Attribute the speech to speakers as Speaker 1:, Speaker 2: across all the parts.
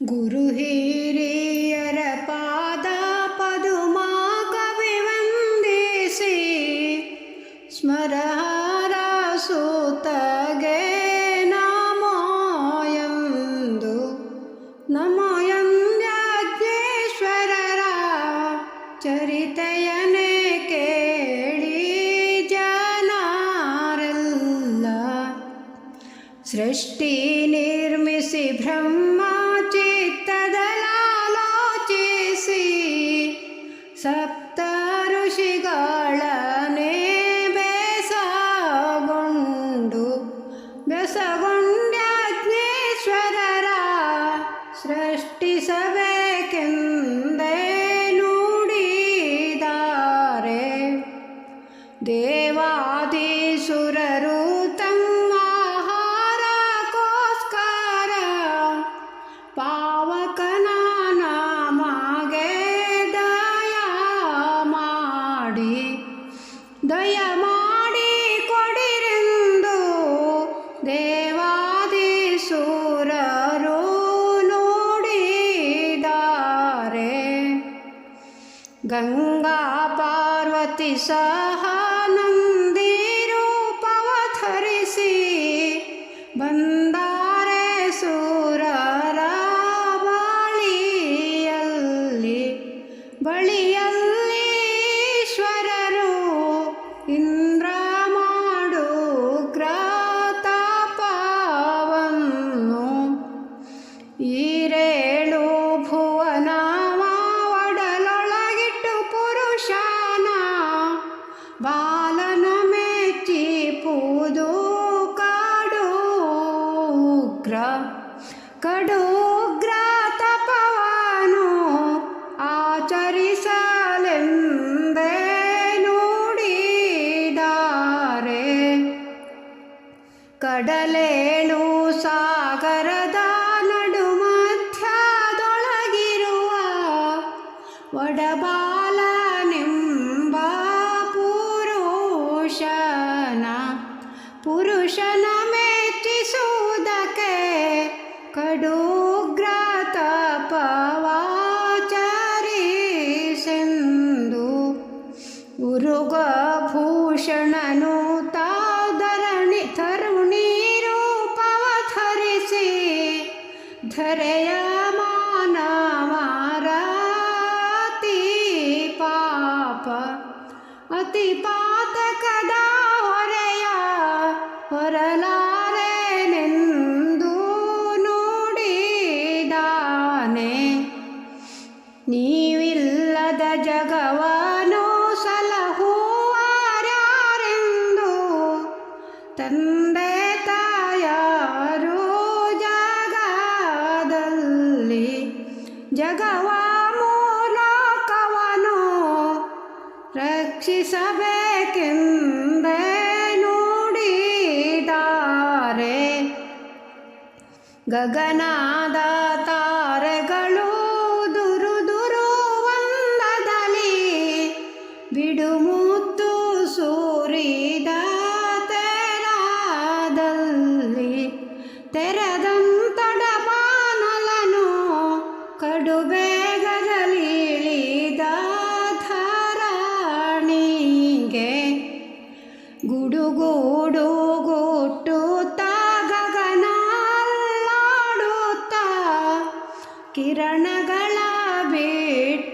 Speaker 1: गुरुहीरीयरपादापदुमा कविवन्देशे स्मरसुतगेना मयन्तु नमयंररा चरितयने केळीजनार्ल सृष्टिनिर्मिषि ब्रह्म stress, Ganga Parvati सहा ಕಡೋಗ್ರಾತಪವಾನು ಆಚರಿಸಲೆಂದೇ ನುಡಿದಾರೆ. ಕಡಲೇಳು ಸಾಗರದ ನಡುಮಧ್ಯದೊಳಗಿರುವ ಒಡಬಾಲನೆಂಬ ಪುರುಷನ ಪುರುಷನ ¡Cocado! ತಂದೆ ತಾಯಾರು ಜಾಗದಲ್ಲಿ ಜಗವ ಮೂಲಕವನು ರಕ್ಷಿಸಬೇಕೆಂದೇ ನುಡಿದಾರೆ ಗಗನಾದ ಗುಡುಗೋಡೋಗೋಟುತ್ತ ಗಗನಾಲ್ಲಾಡುತ್ತ ಕಿರಣಗಳ ಬೇಟೂರನಾಲನ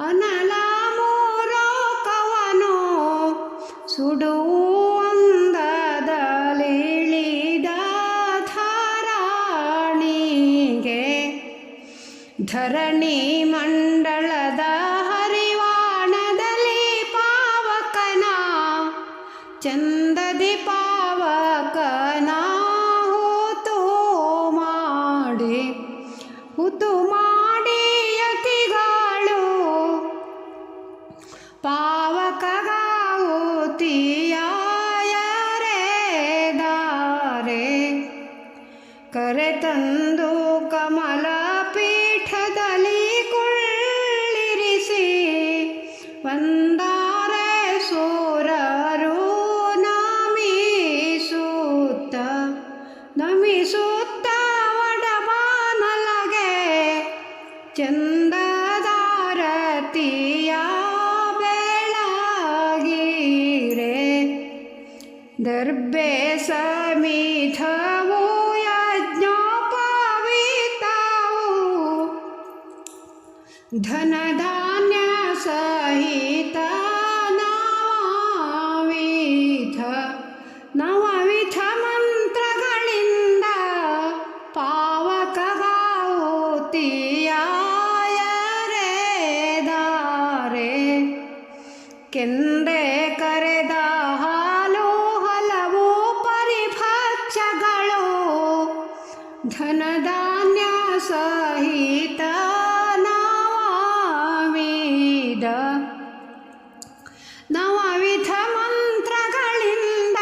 Speaker 1: ಅನಲ ಕವನೋ ಸುಡು ಅಂದದಲಿಳಿದ ಧಾರಾಣಿಗೆ ಧರಣಿ ಮಂಡಳದ ಚಂದದಾರತಿಯ ಬೆಳಗಿರೆ ದರ್ಬೆ ಸಮಿಧವು ಯಜ್ಞೋಪವೀತವು ಧನಧಾನ್ಯ ಸಹಿತ ನವವಿಧ ನವವಿಧ ಮಂತ್ರಗಳಿಂದ ಪಾವಕವಾವುತಿಯಾಯರೆದಾರೆ ಕೆಂದೆ ಕರೆದ ಹಾಲು ಹಲವು ಪರಿಭಕ್ಷಗಳು ಧನಧಾನ್ಯ ಸಹಿತ ನವವಿಧ. ನವವಿಧ ಮಂತ್ರಗಳಿಂದ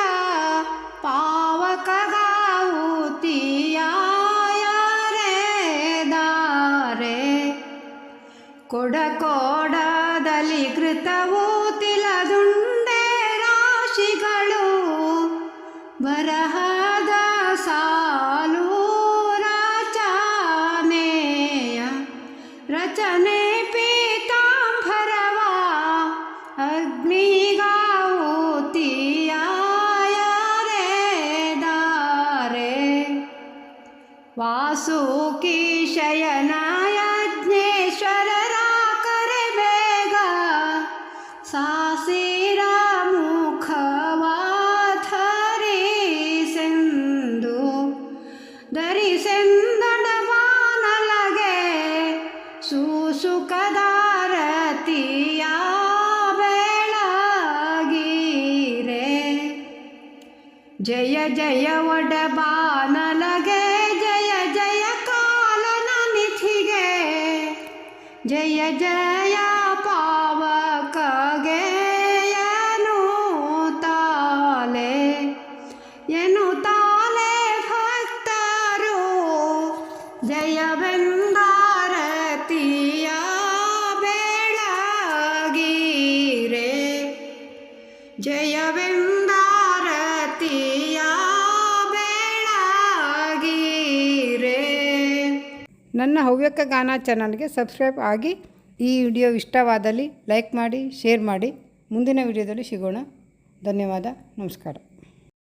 Speaker 1: ಪಾವಕಗಾವುತಿಯಾಯರೆದಾರೆ ಕೊಡ ಬರಹದ ಸಾಲು ರಚನೆಯ ರಚನೆ ಪೀತಾಂಬರವ ಅಗ್ನಿಗಾವುತಿಯಾಯರೆದಾರೆ ವಾಸುಕಿ ಶಯನ ಧರಿಸೆಂದಡಬಾನಲಗೆ ಸುಸುಖದಾರತಿಯ ಬೆಳಗಿರೆ ಜಯ ಜಯ ಒಡಬಾನಲಗೆ ಜಯ ಜಯ ಕಾಲನ ನಿಧಿಗೆ ಜಯ ಜಯ ನನ್ನ ಹವ್ಯಕ ಗಾನ ಚಾನಲ್ಗೆ ಸಬ್ಸ್ಕ್ರೈಬ್ ಆಗಿ ಈ ವಿಡಿಯೋ ಇಷ್ಟವಾದಲ್ಲಿ ಲೈಕ್ ಮಾಡಿ, ಶೇರ್ ಮಾಡಿ. ಮುಂದಿನ ವಿಡಿಯೋದಲ್ಲಿ ಸಿಗೋಣ. ಧನ್ಯವಾದ. ನಮಸ್ಕಾರ.